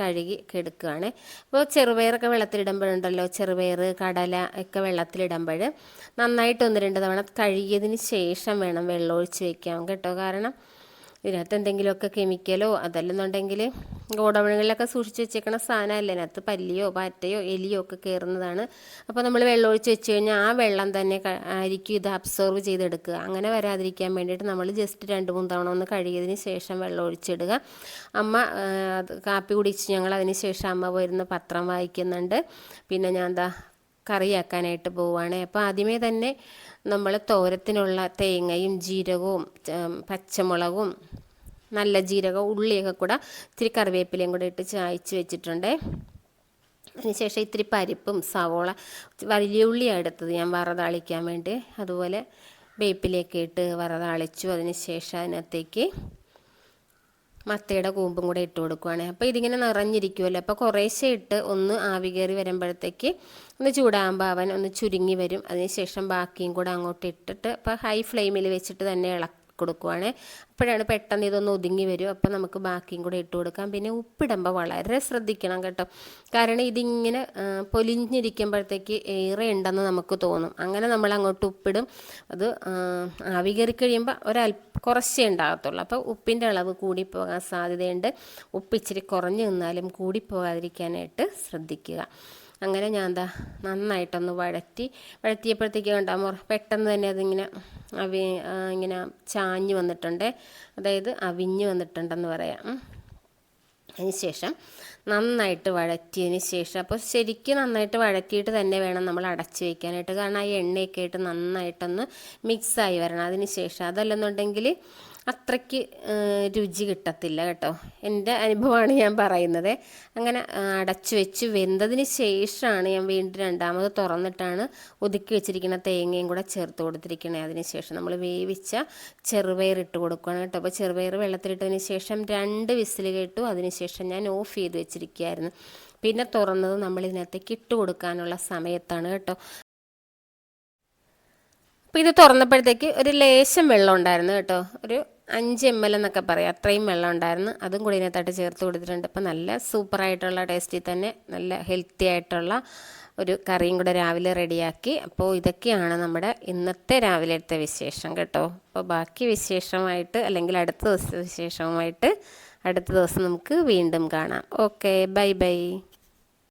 കഴുകി കെടുക്കുകയാണ് അപ്പോൾ ചെറുപയറൊക്കെ വെള്ളത്തിലിടുമ്പോഴുണ്ടല്ലോ ചെറുപയർ കടല ഒക്കെ വെള്ളത്തിലിടുമ്പോൾ നന്നായിട്ട് ഒന്ന് രണ്ട് തവണ കഴുകിയതിന് ശേഷം വേണം വെള്ളമൊഴിച്ച് വയ്ക്കാം കേട്ടോ. കാരണം ഇതിനകത്ത് എന്തെങ്കിലുമൊക്കെ കെമിക്കലോ അതല്ലെന്നുണ്ടെങ്കിൽ ഗോഡൗണുകളിലൊക്കെ സൂക്ഷിച്ച് വെച്ചേക്കണ സാധനമല്ല? അതിനകത്ത് പല്ലിയോ പാറ്റയോ എലിയോ ഒക്കെ കയറുന്നതാണ്. അപ്പോൾ നമ്മൾ വെള്ളം ഒഴിച്ച് വെച്ച് കഴിഞ്ഞാൽ ആ വെള്ളം തന്നെ ആയിരിക്കും ഇത് അബ്സോർവ് ചെയ്തെടുക്കുക. അങ്ങനെ വരാതിരിക്കാൻ വേണ്ടിയിട്ട് നമ്മൾ ജസ്റ്റ് രണ്ട് മൂന്ന് തവണ ഒന്ന് കഴുകിയതിന് ശേഷം വെള്ളം ഒഴിച്ചിടുക. അമ്മ കാപ്പി കുടിച്ച് ഞങ്ങൾ അതിന് ശേഷം അമ്മ പോയിരുന്ന് പത്രം വായിക്കുന്നുണ്ട്. പിന്നെ ഞാൻ എന്താ കറിയാക്കാനായിട്ട് പോവുകയാണ് അപ്പോൾ ആദ്യമേ തന്നെ നമ്മൾ തോരത്തിനുള്ള തേങ്ങയും ജീരകവും പച്ചമുളകും നല്ല ജീരകം ഉള്ളിയൊക്കെ കൂടെ ഇത്തിരി കറിവേപ്പിലയും കൂടെ ഇട്ട് ചായച്ച് വെച്ചിട്ടുണ്ട്. അതിനുശേഷം ഇത്തിരി പരിപ്പും സവോള വലിയ ഉള്ളിയാണ് എടുത്തത് ഞാൻ വറതാളിക്കാൻ വേണ്ടി. അതുപോലെ വേപ്പിലയൊക്കെ ഇട്ട് വറതാളിച്ചു. അതിന് ശേഷം അതിനകത്തേക്ക് മത്തയുടെ കൂമ്പും കൂടെ ഇട്ട് കൊടുക്കുവാണ്. അപ്പോൾ ഇതിങ്ങനെ നിറഞ്ഞിരിക്കുമല്ലോ അപ്പോൾ കുറേശ്ശെ ഇട്ട് ഒന്ന് ആവി കയറി വരുമ്പോഴത്തേക്ക് ഒന്ന് ചൂടാകുമ്പോൾ അവൻ ഒന്ന് ചുരുങ്ങി വരും. അതിനുശേഷം ബാക്കിയും കൂടെ അങ്ങോട്ട് ഇട്ടിട്ട് അപ്പോൾ ഹൈ ഫ്ലെയിമിൽ വെച്ചിട്ട് തന്നെ ഇളക്കി. കൊടുക്കുവാണ്. അപ്പോഴാണ് പെട്ടെന്ന് ഇതൊന്ന് ഒതുങ്ങി വരും. അപ്പോൾ നമുക്ക് ബാക്കിയും കൂടെ ഇട്ട് കൊടുക്കാം. പിന്നെ ഉപ്പിടുമ്പോൾ വളരെ ശ്രദ്ധിക്കണം കേട്ടോ. കാരണം ഇതിങ്ങനെ പൊലിഞ്ഞിരിക്കുമ്പോഴത്തേക്ക് ഏറെ ഉണ്ടെന്ന് നമുക്ക് തോന്നും. അങ്ങനെ നമ്മൾ അങ്ങോട്ട് ഉപ്പിടും. അത് ആവി കയറി കഴിയുമ്പോൾ ഒരൽ കുറച്ചേ ഉണ്ടാകത്തുള്ളൂ. അപ്പോൾ ഉപ്പിന്റെ അളവ് കൂടിപ്പോകാൻ സാധ്യതയുണ്ട്. ഉപ്പ് ഇച്ചിരി കുറഞ്ഞു നിന്നാലും കൂടിപ്പോകാതിരിക്കാനായിട്ട് ശ്രദ്ധിക്കുക. അങ്ങനെ ഞാൻ എന്താ നന്നായിട്ടൊന്ന് വഴറ്റി വഴറ്റിയപ്പോഴത്തേക്ക് കണ്ടാൽ പെട്ടെന്ന് തന്നെ അതിങ്ങനെ അവി ഇങ്ങനെ ചാഞ്ഞു വന്നിട്ടുണ്ട്. അതായത് അവിഞ്ഞ് വന്നിട്ടുണ്ടെന്ന് പറയാം. ശേഷം നന്നായിട്ട് വഴറ്റിയതിന് ശേഷം അപ്പോൾ ശരിക്കും നന്നായിട്ട് വഴറ്റിയിട്ട് തന്നെ വേണം നമ്മൾ അടച്ചു വയ്ക്കാനായിട്ട് കാരണം ആ എണ്ണയൊക്കെ ആയിട്ട് നന്നായിട്ടൊന്ന് മിക്സായി വരണം. അതിന് ശേഷം അതല്ലെന്നുണ്ടെങ്കിൽ അത്രയ്ക്ക് രുചി കിട്ടത്തില്ല കേട്ടോ. എന്റെ അനുഭവമാണ് ഞാൻ പറയുന്നത്. അങ്ങനെ അടച്ചു വെച്ച് വെന്തതിന് ശേഷമാണ് ഞാൻ വീണ്ടും രണ്ടാമത് തുറന്നിട്ടാണ് ഒതുക്കി വെച്ചിരിക്കുന്ന തേങ്ങയും കൂടെ ചേർത്ത് കൊടുത്തിരിക്കണേ. അതിന് ശേഷം നമ്മൾ വേവിച്ച ചെറുപയർ ഇട്ട് കൊടുക്കുകയാണ് കേട്ടോ. അപ്പോൾ ചെറുപയർ വെള്ളത്തിലിട്ടതിന് ശേഷം രണ്ട് വിസിൽ കേട്ടു. അതിനുശേഷം ഞാൻ ഓഫ് ചെയ്ത് വെച്ചിരിക്കുകയായിരുന്നു. പിന്നെ തുറന്നത് നമ്മൾ ഇതിനകത്തേക്ക് ഇട്ട് കൊടുക്കാനുള്ള സമയത്താണ് കേട്ടോ. അപ്പോൾ ഇത് തുറന്നപ്പോഴത്തേക്ക് ഒരു ലേശം വെള്ളം ഉണ്ടായിരുന്നു കേട്ടോ. ഒരു അഞ്ച് എം എൽ എന്നൊക്കെ പറയാം. അത്രയും വെള്ളം ഉണ്ടായിരുന്നു. അതും കൂടി ഇതിനകത്തായിട്ട് ചേർത്ത് കൊടുത്തിട്ടുണ്ട്. അപ്പോൾ നല്ല സൂപ്പറായിട്ടുള്ള ടേസ്റ്റിൽ തന്നെ നല്ല ഹെൽത്തി ആയിട്ടുള്ള ഒരു കറിയും കൂടെ രാവിലെ റെഡിയാക്കി. അപ്പോൾ ഇതൊക്കെയാണ് നമ്മുടെ ഇന്നത്തെ രാവിലത്തെ വിശേഷം കേട്ടോ. അപ്പോൾ ബാക്കി വിശേഷമായിട്ട് അല്ലെങ്കിൽ അടുത്ത ദിവസത്തെ വിശേഷവുമായിട്ട് അടുത്ത ദിവസം നമുക്ക് വീണ്ടും കാണാം. Okay bye bye.